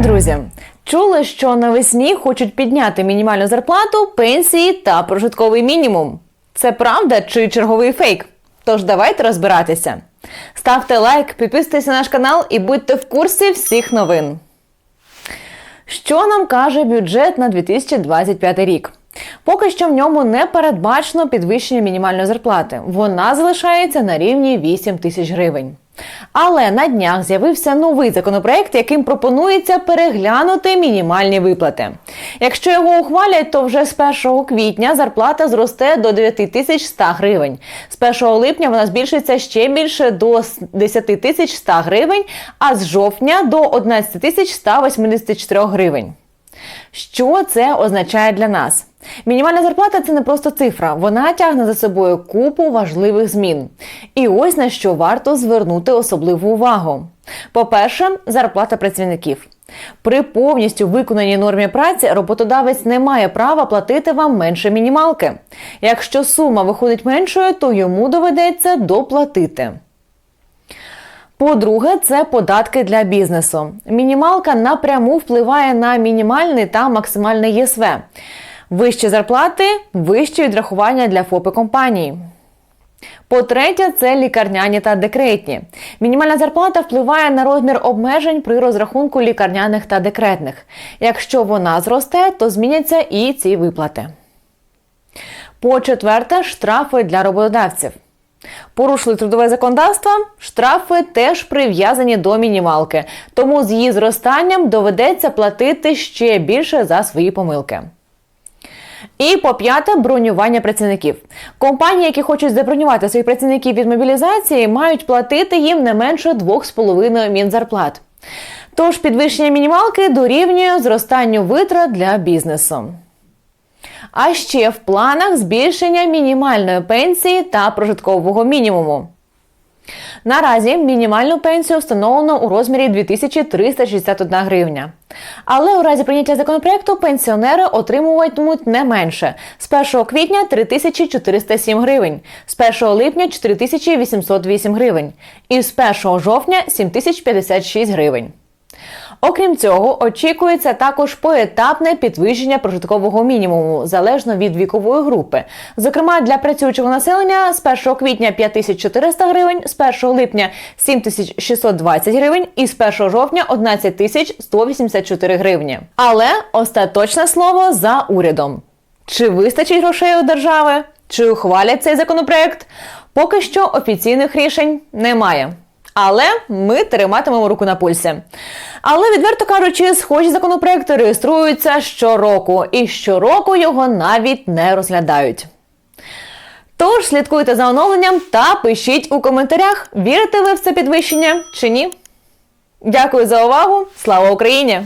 Друзі, чули, що навесні хочуть підняти мінімальну зарплату, пенсії та прожитковий мінімум. Це правда чи черговий фейк? Тож давайте розбиратися. Ставте лайк, підписуйтесь на наш канал і будьте в курсі всіх новин. Що нам каже бюджет на 2025 рік? Поки що в ньому не передбачено підвищення мінімальної зарплати. Вона залишається на рівні 8 тисяч гривень. Але на днях з'явився новий законопроект, яким пропонується переглянути мінімальні виплати. Якщо його ухвалять, то вже з 1 квітня зарплата зросте до 9100 гривень. З 1 липня вона збільшиться ще більше до 10 тисяч 100 гривень, а з жовтня до 11 184 гривень. Що це означає для нас? Мінімальна зарплата це не просто цифра, вона тягне за собою купу важливих змін. І ось на що варто звернути особливу увагу. По-перше, зарплата працівників. При повністю виконаній нормі праці роботодавець не має права платити вам менше мінімалки. Якщо сума виходить меншою, то йому доведеться доплатити. По-друге, це податки для бізнесу. Мінімалка напряму впливає на мінімальний та максимальний ЄСВ. Вищі зарплати, вищі відрахування для ФОПи компанії. По-третє, це лікарняні та декретні. Мінімальна зарплата впливає на розмір обмежень при розрахунку лікарняних та декретних. Якщо вона зросте, то зміняться і ці виплати. По-четверте, штрафи для роботодавців. Порушили трудове законодавство, штрафи теж прив'язані до мінімалки, тому з її зростанням доведеться платити ще більше за свої помилки. І по п'яте бронювання працівників. Компанії, які хочуть забронювати своїх працівників від мобілізації, мають платити їм не менше 2,5 мінзарплат. Тож підвищення мінімалки дорівнює зростанню витрат для бізнесу. А ще в планах збільшення мінімальної пенсії та прожиткового мінімуму. Наразі мінімальну пенсію встановлено у розмірі 2361 гривня. Але у разі прийняття законопроекту пенсіонери отримуватимуть не менше з 1 квітня 3407 гривень, з 1 липня 4808 гривень і з 1 жовтня 7056 гривень. Окрім цього, очікується також поетапне підвищення прожиткового мінімуму залежно від вікової групи. Зокрема, для працюючого населення з 1 квітня 5400 гривень, з 1 липня 7620 гривень і з 1 жовтня 11184 гривні. Але остаточне слово за урядом. Чи вистачить грошей у держави? Чи ухвалять цей законопроект? Поки що офіційних рішень немає. Але ми триматимемо руку на пульсі. Але відверто кажучи, схожі законопроекти реєструються щороку, і щороку його навіть не розглядають. Тож слідкуйте за оновленням та пишіть у коментарях, вірите ви в це підвищення чи ні. Дякую за увагу! Слава Україні!